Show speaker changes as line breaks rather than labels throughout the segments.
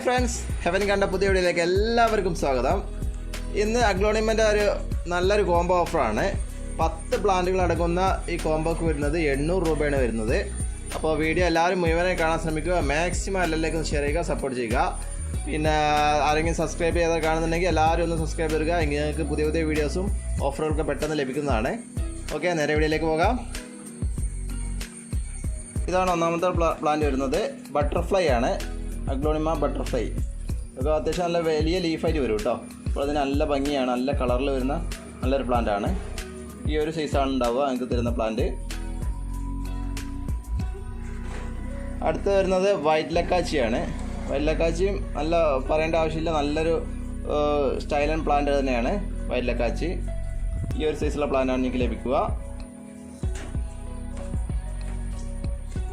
Heaven കണ്ട പുതിയ വീഡിയോയിലേക്ക് എല്ലാവർക്കും സ്വാഗതം. ഇന്ന് അഗ്ലോണിമെന്റെ ഒരു നല്ലൊരു കോംബോ ഓഫറാണ് പത്ത് പ്ലാന്റുകൾ അടങ്ങുന്ന ഈ കോംബോക്ക് വരുന്നത് എണ്ണൂറ് രൂപയാണ് വരുന്നത്. അപ്പോൾ വീഡിയോ എല്ലാവരും മുഴുവനായി കാണാൻ ശ്രമിക്കുക. മാക്സിമം എല്ലാവരിലേക്കും ഷെയർ ചെയ്യുക സപ്പോർട്ട് ചെയ്യുക. പിന്നെ ആരെങ്കിലും സബ്സ്ക്രൈബ് ചെയ്താൽ കാണുന്നുണ്ടെങ്കിൽ എല്ലാവരും ഒന്ന് സബ്സ്ക്രൈബ് ചെയ്യുക എങ്കിൽ നിങ്ങൾക്ക് പുതിയ പുതിയ വീഡിയോസും ഓഫറുകളൊക്കെ പെട്ടെന്ന് ലഭിക്കുന്നതാണ്. ഓക്കെ നേരെ വീഡിയോയിലേക്ക് പോകാം. ഇതാണ് ഒന്നാമത്തെ പ്ലാ- പ്ലാന്റ് വരുന്നത്. ബട്ടർഫ്ലൈ ആണ്. Aglaonema butterfly. ഇതൊക്കെ അത്യാവശ്യം നല്ല വലിയ ലീഫായിട്ട് വരും കേട്ടോ. അപ്പോൾ അതിന് നല്ല ഭംഗിയാണ് നല്ല കളറിൽ വരുന്ന നല്ലൊരു പ്ലാന്റ് ആണ്. ഈ ഒരു സൈസാണ് ഉണ്ടാവുക നിങ്ങൾക്ക് തരുന്ന പ്ലാന്റ് അടുത്ത് വരുന്നത് വൈറ്റ് ലക്കാച്ചിയാണ്. വൈറ്റ് ലക്കാച്ചിയും നല്ല പറയേണ്ട ആവശ്യമില്ല നല്ലൊരു സ്റ്റൈൽ ആൻഡ് പ്ലാന്റ് തന്നെയാണ് വൈറ്റ് ലക്കാച്ചി. ഈ ഒരു സൈസുള്ള പ്ലാന്റാണ് എനിക്ക് ലഭിക്കുക.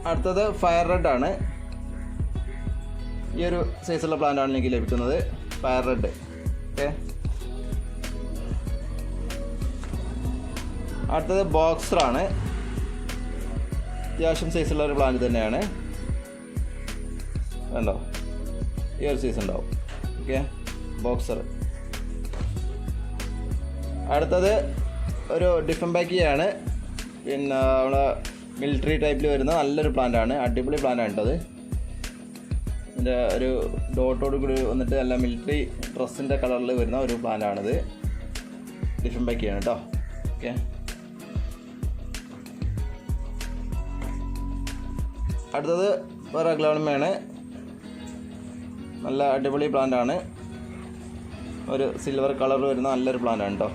അടുത്തത് ഫയർ റെഡ് ആണ്. ഈ ഒരു സൈസുള്ള പ്ലാന്റ് ആണ് എനിക്ക് ലഭിക്കുന്നത്. ഫയർ റെഡ് ഓക്കെ അടുത്തത് ബോക്സർ ആണ്. അത്യാവശ്യം സൈസുള്ള ഒരു പ്ലാന്റ് തന്നെയാണ്. വേണ്ടോ ഈ ഒരു സൈസ് ഉണ്ടാവും. ഓക്കെ ബോക്സർ അടുത്തത് ഒരു ഡിഫൻ ഡിഫംബാക്കിയാണ് പിന്നെ നമ്മുടെ മിലിറ്ററി ടൈപ്പിൽ വരുന്ന നല്ലൊരു പ്ലാന്റ് ആണ്. അടിപൊളി പ്ലാന്റ് ആണ് കേട്ടത് ഇതിന്റെ ഒരു ഡോട്ടോട് കൂടി വന്നിട്ട് നല്ല മിലിറ്ററി ഡ്രസ്സിന്റെ കളറിൽ വരുന്ന ഒരു പ്ലാന്റ് ബൈക്ക് ആണ് കേട്ടോ ഓക്കെ അടുത്തത് വേറെ അഗ്ലോണിമയാണ് നല്ല അടിപൊളി പ്ലാന്റാണ് ഒരു സിൽവർ കളർ വരുന്ന നല്ലൊരു പ്ലാന്റാണ് കേട്ടോ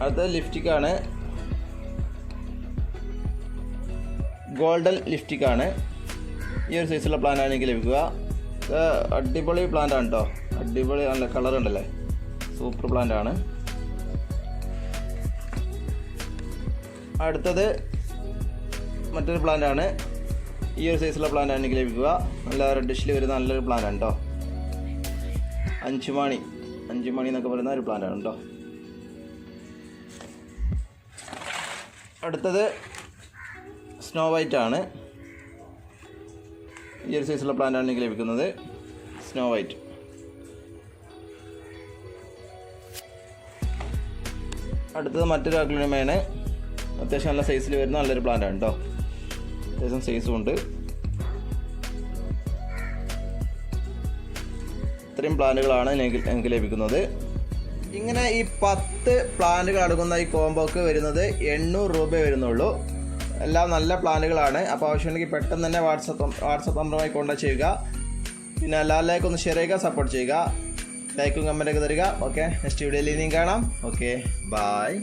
അടുത്തത് ലിഫ്റ്റിക് ഗോൾഡൻ ലിഫ്റ്റിക് ആണ് ഈ ഒരു സൈസുള്ള പ്ലാന്റ് ആണെങ്കിൽ ലഭിക്കുക. ഇത് അടിപൊളി ആണ് കേട്ടോ അടിപൊളി നല്ല കളർ ഉണ്ടല്ലേ? സൂപ്പർ പ്ലാന്റ് ആണ്. അടുത്തത് മറ്റൊരു പ്ലാന്റ് ആണ്. ഈ ഒരു സൈസുള്ള പ്ലാന്റ് ആണെങ്കിൽ ലഭിക്കുക. നല്ല റെഡിഷിൽ വരുന്ന നല്ലൊരു പ്ലാന്റ് ആണ് കേട്ടോ അഞ്ചുമണി. അഞ്ചുമണി എന്നൊക്കെ പറയുന്ന ഒരു പ്ലാന്റ് ആണ് കേട്ടോ അടുത്തത് സ്നോ വൈറ്റ് ആണ്. ഈ ഒരു സൈസുള്ള ആണ് എനിക്ക് ലഭിക്കുന്നത്. സ്നോ വൈറ്റ് അടുത്തത് മറ്റൊരു അഗ്ലിമയാണ് അത്യാവശ്യം നല്ല സൈസിൽ വരുന്ന നല്ലൊരു പ്ലാന്റ് ആണ് കേട്ടോ അത്യാവശ്യം സൈസും ഉണ്ട്. ഇത്രയും പ്ലാന്റുകളാണ് എനിക്ക് എനിക്ക് ലഭിക്കുന്നത്. ഇങ്ങനെ ഈ പത്ത് പ്ലാന്റുകൾ അടങ്ങുന്ന ഈ കോംബോക്ക് വരുന്നത് എണ്ണൂറ് രൂപ വരുന്നുള്ളൂ. എല്ലാം നല്ല പ്ലാനുകളാണ്. അപ്പോൾ ആവശ്യമുണ്ടെങ്കിൽ പെട്ടെന്ന് തന്നെ വാട്സപ്പ് വാട്സപ്പ് നമ്പറുമായി കോൺടാക്ട് ചെയ്യുക. പിന്നെ എല്ലാവരിലേക്കും ഒന്ന് ഷെയർ ചെയ്യുക സപ്പോർട്ട് ചെയ്യുക. ലൈക്കും കമന്റൊക്കെ തരിക. ഓക്കെ നെക്സ്റ്റ് വീഡിയോയിൽ ഇനിയും കാണാം. Okay bye